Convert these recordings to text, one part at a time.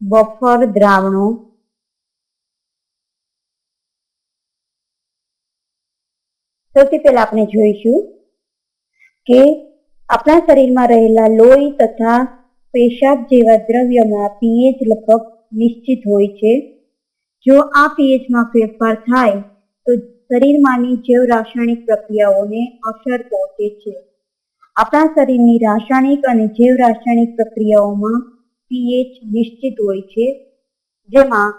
Buffer દ્રાવણો. સૌથી પહેલા આપણે જોઈશું કે આપણા શરીરમાં રહેલા લોહી તથા પેશાબ જેવા દ્રવ્યમાં પીએચ લગભગ નિશ્ચિત હોય છે. જો આ પીએચમાં ફેરફાર થાય, તો શરીરમાંની જૈવ રાસાયણિક પ્રક્રિયાઓને અસર પહોંચે છે. આપણા શરીરની રાસાયણિક અને જૈવ રાસાયણિક પ્રક્રિયાઓમાં પીએચ નિશ્ચિત હોય છે. જેમાં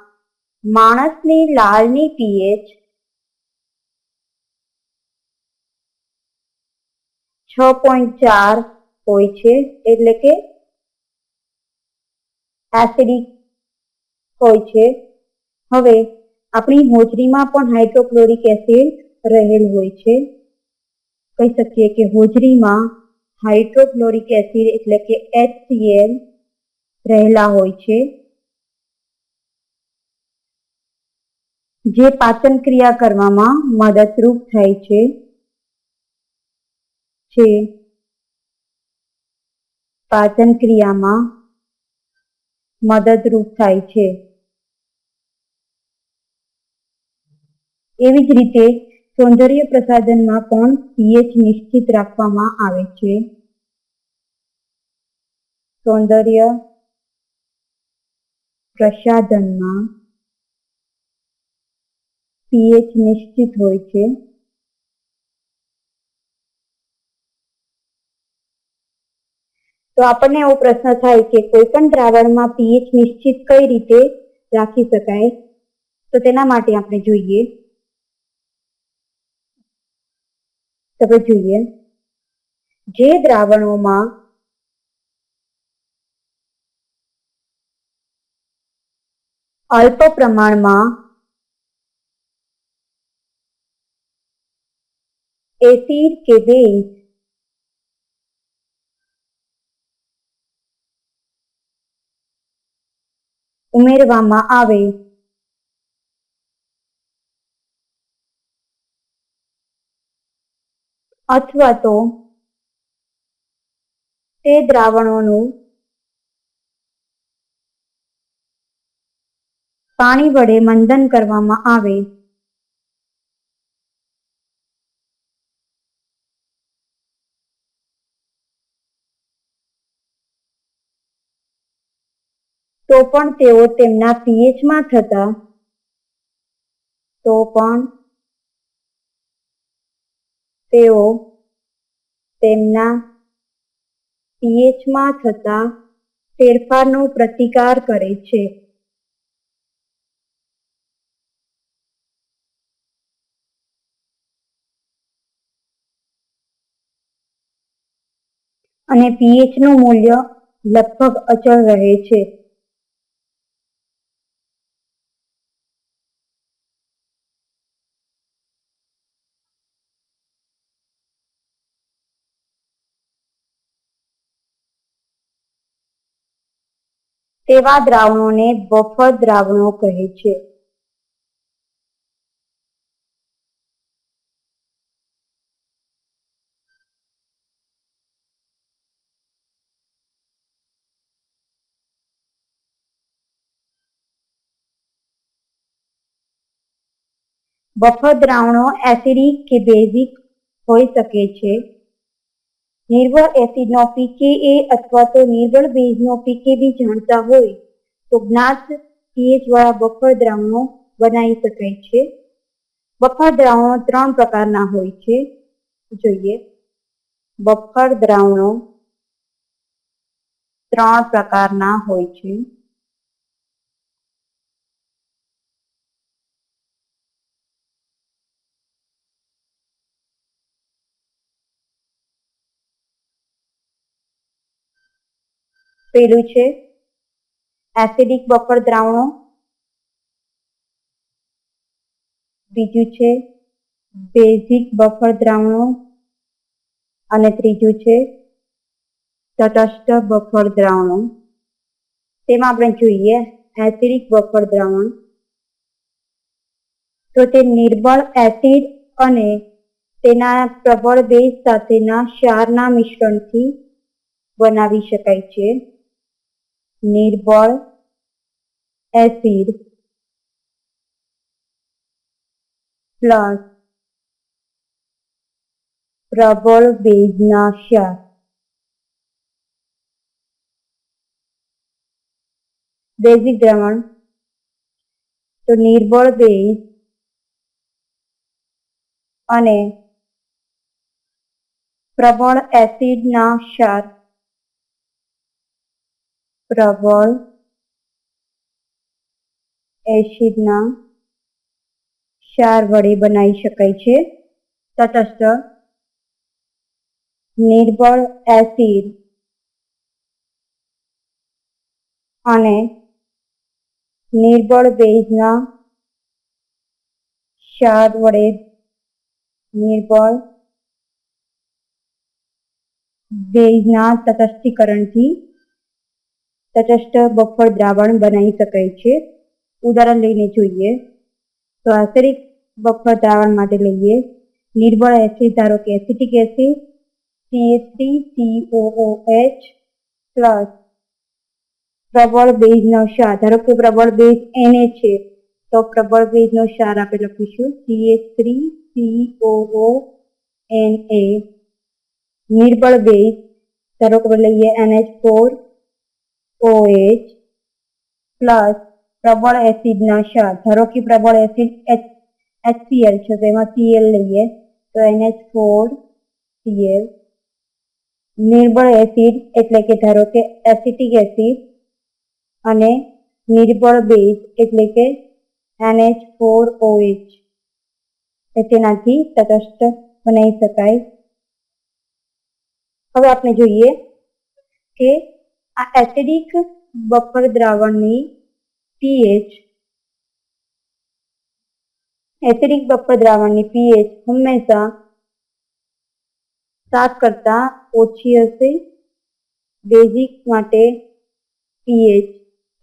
માણસની લાળની પીએચ છ પોઈન્ટ ચાર હોય છે. એટલે કે એસિડિક હોય છે. હવે આપણી હોજરીમાં પણ હાઇડ્રોક્લોરિક એસિડ રહેલ હોય છે. કહી શકીએ કે હોજરીમાં હાઇડ્રોક્લોરિક એસિડ એટલે કે HCl રહેલા હોય છે. જે પાચન ક્રિયા કરવામાં મદદરૂપ થાય છે. છે. પાચન ક્રિયામાં મદદરૂપ થાય છે. એવી જ રીતે સૌંદર્ય પ્રસાધનમાં પણ પીએચ નિશ્ચિત રાખવામાં આવે છે. સૌંદર્ય પ્રસાધનમાં પીએચ નિશ્ચિત હોય છે. તો આપણને એવો પ્રશ્ન થાય કે કોઈ પણ દ્રાવણમાં પીએચ નિશ્ચિત કઈ રીતે રાખી શકાય? તો તેના માટે આપણે જોઈએ. તમે જોઈએ. જે દ્રાવણોમાં અલ્પ પ્રમાણમાં એસિડ કે બેઝ ઉમેરવામાં આવે. અથવા તો તે દ્રાવણોનું પાણી વડે મંદન કરવામાં આવે. તો પણ તેઓ તેમના પીએચમાં થતા. તો પણ તેઓ તેમના પીએચમાં થતા ફેરફારનો પ્રતિકાર કરે છે. અને pH નું મૂલ્ય લગભગ અચળ રહે છે. તેવા દ્રાવણોને બફર દ્રાવણો કહે છે. બફર દ્રાવણો એસિડિક કે બેઝિક હોઈ શકે છે. નિર્બળ એસિડનો પીકેએ અથવા તો નિર્બળ બેઝનો પીકેબી જાણતા હોય તો જ્ઞાત પીએચ વાળા બફર દ્રાવણો બનાવી શકાય છે. બફર દ્રાવણો ત્રણ પ્રકારના હોય છે. જોઈએ. બફર દ્રાવણો ત્રણ પ્રકારના હોય છે. પેલું છે. એસિડિક બફર દ્રાવણો. બીજું છે બેઝિક બફર દ્રાવણો. અને ત્રીજું છે, તટસ્થ બફર દ્રાવણો. તેમાં આપણે જોઈએ એસિડિક બફર દ્રાવણ. તો તે નિર્બળ એસિડ અને તેના પ્રબળ બેઝ સાથેના ક્ષારના મિશ્રણથી બનાવી શકાય છે. નિર્બળ એસિડ પ્લસ પ્રબળ ક્ષાર બેઝિક દ્રવણ. તો નિર્બળ બેઝ અને પ્રબળ એસિડના ક્ષાર પ્રબળ એસિડના ક્ષાર વડે બનાવી શકાય છે. તટસ્થ નિર્બળ એસિડ અને નિર્બળ બેઝના ક્ષાર વડે નિર્બળ બેઝના તટસ્થીકરણથી તટસ્થ બફર દ્રાવણ બનાવી શકાય છે. ઉદાહરણ લઈને જોઈએ. તો આંતરિક બફર દ્રાવણ માટે લઈએ. નિર્બળ એસિડ ધારો કે acetic acid CH3 COOH plus પ્રબળ બેઝનો ક્ષાર. ધારો કે પ્રબળ બેઝ એને છે. તો પ્રબળ બેઝનો ક્ષાર આપણે લખીશું CH3 COONA નિર્બળ બેઝ ધારો કે લઈએ NH4 OH પ્લસ પ્રબળ એસિડના ક્ષાર. ધારો કે પ્રબળ એસિડ HCl છે, તો એમાં સીએલ લઈએ, તો એનએચ ફોર સીએલ નિર્બળ એસિડ એટલે કે ધારો કે એસિટિક એસિડ અને નિર્બળ બેઝ એટલે કે એનએચ ફોર ઓએચ તેનાથી તટસ્થ બનાવી શકાય. હવે આપણે જોઈએ કે આ એસિડિક બફર દ્રાવણની પીએચ એસિડિક બફર દ્રાવણની પીએચ હંમેશા સાત કરતા ઓછી હશે. બેઝિક માટે પીએચ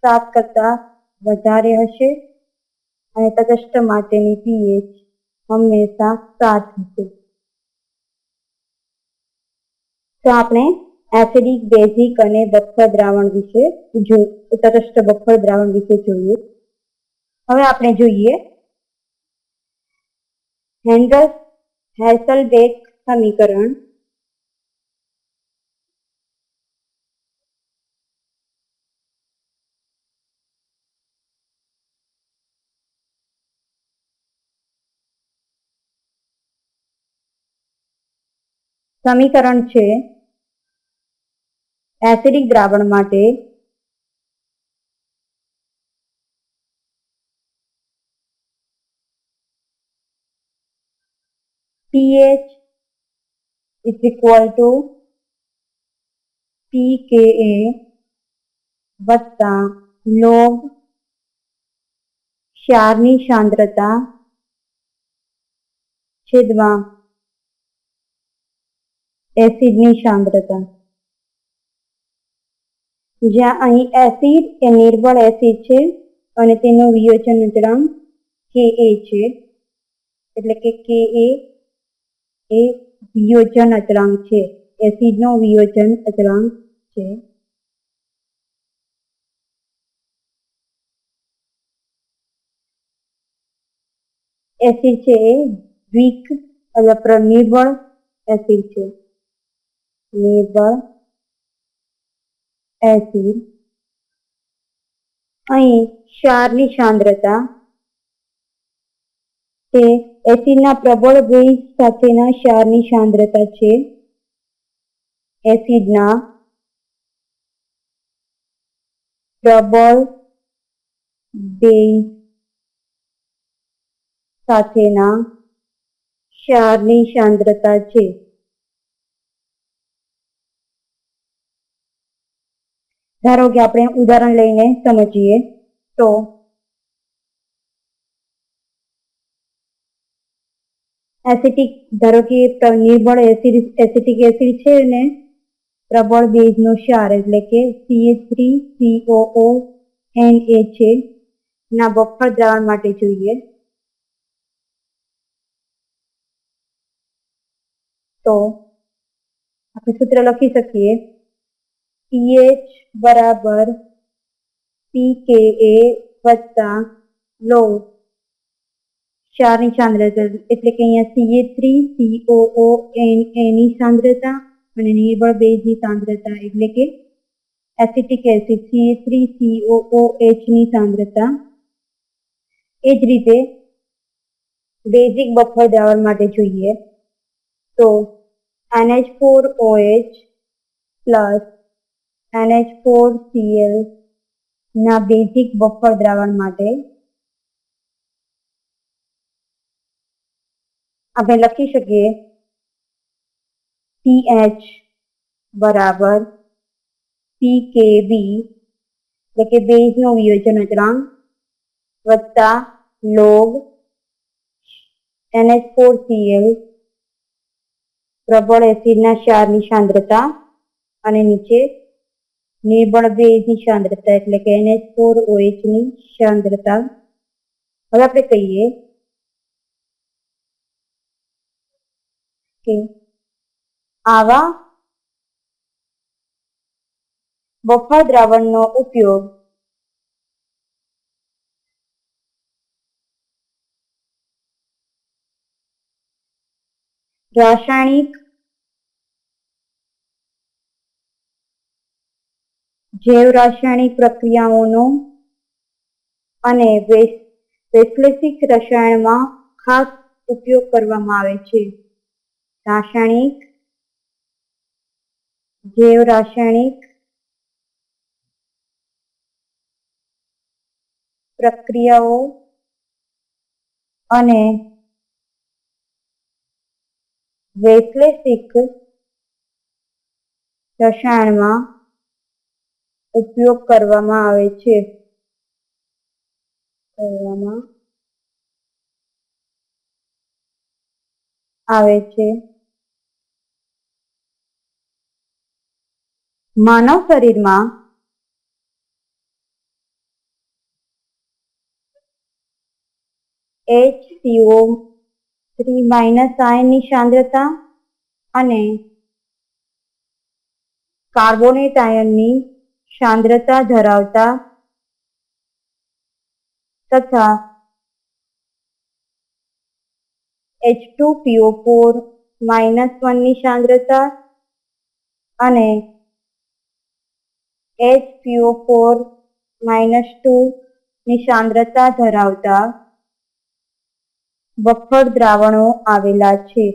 સાત કરતા વધારે હશે અને તટસ્થ માટેની પીએચ હંમેશા સાત હશે. તો આપણે એસિડિક બેઝિક અને બફર દ્રાવણ વિશે તટસ્થ બફર દ્રાવણ વિશે જોઈએ. હવે આપણે જોઈએ. હેન્ડલ, હેસલબેક સમીકરણ. સમીકરણ છે. એસિડિક દ્રાવણ માટે pH is equal to pKa વત્તા લોગ ક્ષારની સાંદ્રતા છેદમાં એસિડની સાંદ્રતા જ્યાં અહીં એસિડ એ નિર્બળ એસિડ છે અને તેનો વિયોજન અચળાંક કે એ છે. એટલે કે કે એ એ વિયોજન અચળાંક છે. એસિડનો વિયોજન અચળાંક છે. એસિડ છે એ વીક એટલે નિર્બળ એસિડ છે. નિર્બળ એસિડ અહીં ક્ષારની સાંદ્રતા તે એસિડના પ્રબળ બેઝ સાથેના ક્ષારની સાંદ્રતા છે. એસિડના પ્રબળ બેઝ સાથેના ક્ષારની સાંદ્રતા છે. ધારો કે આપણે ઉદાહરણ લઈને સમજીએ, તો એસિટિક, ધારો કે નિર્બળ એસિડ, એસિટિક એસિડ છે ને, પ્રબળ બેઝનો ક્ષાર એટલે કે સીએચ CH3 એન એ છે, ના બફર દ્રાવણ માટે જોઈએ. તો આપણે સૂત્ર લખી શકીએ. પીએચ બરાબર પી કે એ વત્તા લો ક્ષારની સાંદ્રતા એટલે કે અહીંયા સીએ થ્રી સીઓઓ એન એની સાંદ્રતા અને નિર્બળ બેઝની સાંદ્રતા એટલે કે acetic acid CA three COO એચની સાંદ્રતા એ જ રીતે બેઝિક બફર દ્રાવણ માટે જોઈએ તો NH four OH plus NH four CL ના બેઝિક બફર દ્રાવણ માટે આપણે લખી શકીએ પીએચ બરાબર પીકેબી એટલે કે બેઝનો વિયોજન અચળાંક વત્તા લોગ એનએચ ફોર સીએલ પ્રબળ એસિડના ક્ષારની સાંદ્રતા અને નીચે નિર્બળ ભેજની સાંદ્રતા એટલે કે એનએચ ફોર ઓએચની સાંદ્રતા હવે આપણે કહીએ કે આવા બફર દ્રાવણનો ઉપયોગ રાસાયણિક જૈવ રાસાયણિક પ્રક્રિયાઓનો અને વૈશ્લેષિક રસાયણમાં ખાસ ઉપયોગ કરવામાં આવે છે. રાસાયણિક, જૈવ રાસાયણિક પ્રક્રિયાઓ અને વૈશ્લેષિક રસાયણમાં ઉપયોગ કરવામાં આવે છે. કરવામાં આવે છે. માનવ શરીરમાં એચ સીઓ થ્રી માઇનસ આયનની સાંદ્રતા અને કાર્બોનેટ આયનની સાંદ્રતા ધરાવતા તથા H two PO four minus વનની સાંદ્રતા અને એચ પીઓ ફોર માઇનસ ટુ ની સાંદ્રતા ધરાવતા બફર દ્રાવણો આવેલા છે.